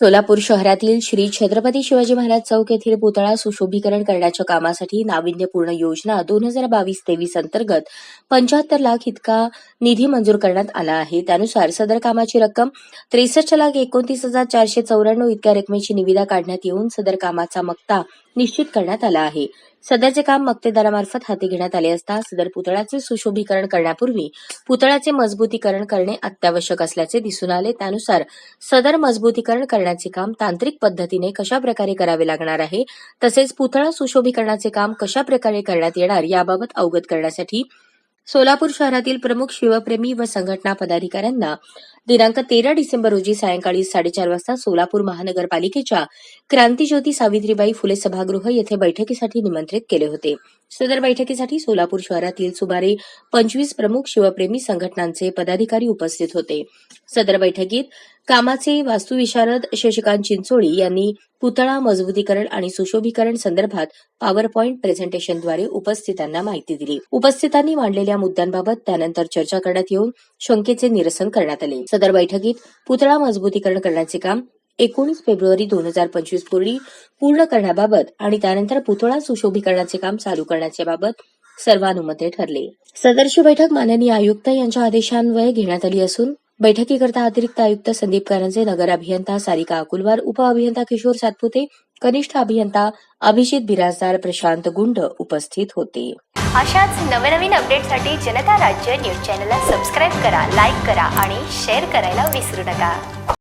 सोलापूर शहरातील श्री छत्रपती शिवाजी महाराज चौक येथील पुतळा सुशोभीकरण करण्याच्या कामासाठी नाविन्यपूर्ण योजना दोन हजार बावीस तेवीस अंतर्गत पंच्याहत्तर लाख इतका निधी मंजूर करण्यात आला आहे. त्यानुसार सदर कामाची रक्कम त्रेसष्ट लाख एकोणतीस हजार चारशे चौऱ्याण्णव इतक्या रकमेची निविदा काढण्यात येऊन सदर कामाचा मक्ता निश्चित करण्यात आला आहे. सध्याचे काम मक्तेदारामार्फत हाती घेण्यात आले असता सदर पुतळ्याचे सुशोभीकरण करण्यापूर्वी पुतळ्याचे मजबूतीकरण करणे अत्यावश्यक असल्याचे दिसून आले. त्यानुसार सदर मजबूतीकरण करण्याचे काम तांत्रिक पद्धतीने कशा प्रकारे करावे लागणार आहे? तसेच पुतळा सुशोभीकरणाचे काम कशा प्रकारे करण्यात येणार याबाबत अवगत करण्यासाठी सोलापूर शहरातील प्रमुख शिवप्रेमी व संघटना पदाधिकाऱ्यांना दिनांक तेरा डिसेंबर रोजी सायंकाळी साडेचार वाजता सोलापूर महानगरपालिकेच्या क्रांतीज्योती सावित्रीबाई फुले सभागृह येथे बैठकीसाठी निमंत्रित केले होते. सदर बैठकीसाठी सोलापूर शहरातील सुमारे पंचवीस प्रमुख शिवप्रेमी संघटनांचे पदाधिकारी उपस्थित होते. सदर बैठकीत कामाचे वास्तुविशारद शशिकांत चिंचोळी यांनी पुतळा मजबूतीकरण आणि सुशोभीकरण संदर्भात पॉवर पॉईंट प्रेझेंटेशनद्वारे उपस्थितांना माहिती दिली. उपस्थितांनी मांडलेल्या मुद्द्यांबाबत त्यानंतर चर्चा करण्यात येऊन शंकेचे निरसन करण्यात आले. सदर बैठकीत पुतळा मजबूतीकरण करण्याचे काम एकोणीस फेब्रुवारी दोन हजार पंचवीस पूर्वी पूर्ण करण्याबाबत आणि त्यानंतर पुतळा सुशोभीकरणाचे काम चालू करण्याच्या बाबत सर्वानुमते ठरले. सदरची बैठक माननीय आयुक्त यांच्या आदेशान्वये घेण्यात आली असून बैठकीकरता अतिरिक्त आयुक्त संदीप करंजे नगर अभियंता सारिका अकुलवार उप अभियंता किशोर सातपुते कनिष्ठ अभियंता अभिजित बिराजदार प्रशांत गुंड उपस्थित होते. अशाच नवनवीन अपडेटसाठी जनता राज्य न्यूज चॅनलला सबस्क्राईब करा लाईक करा आणि शेअर करायला विसरू नका.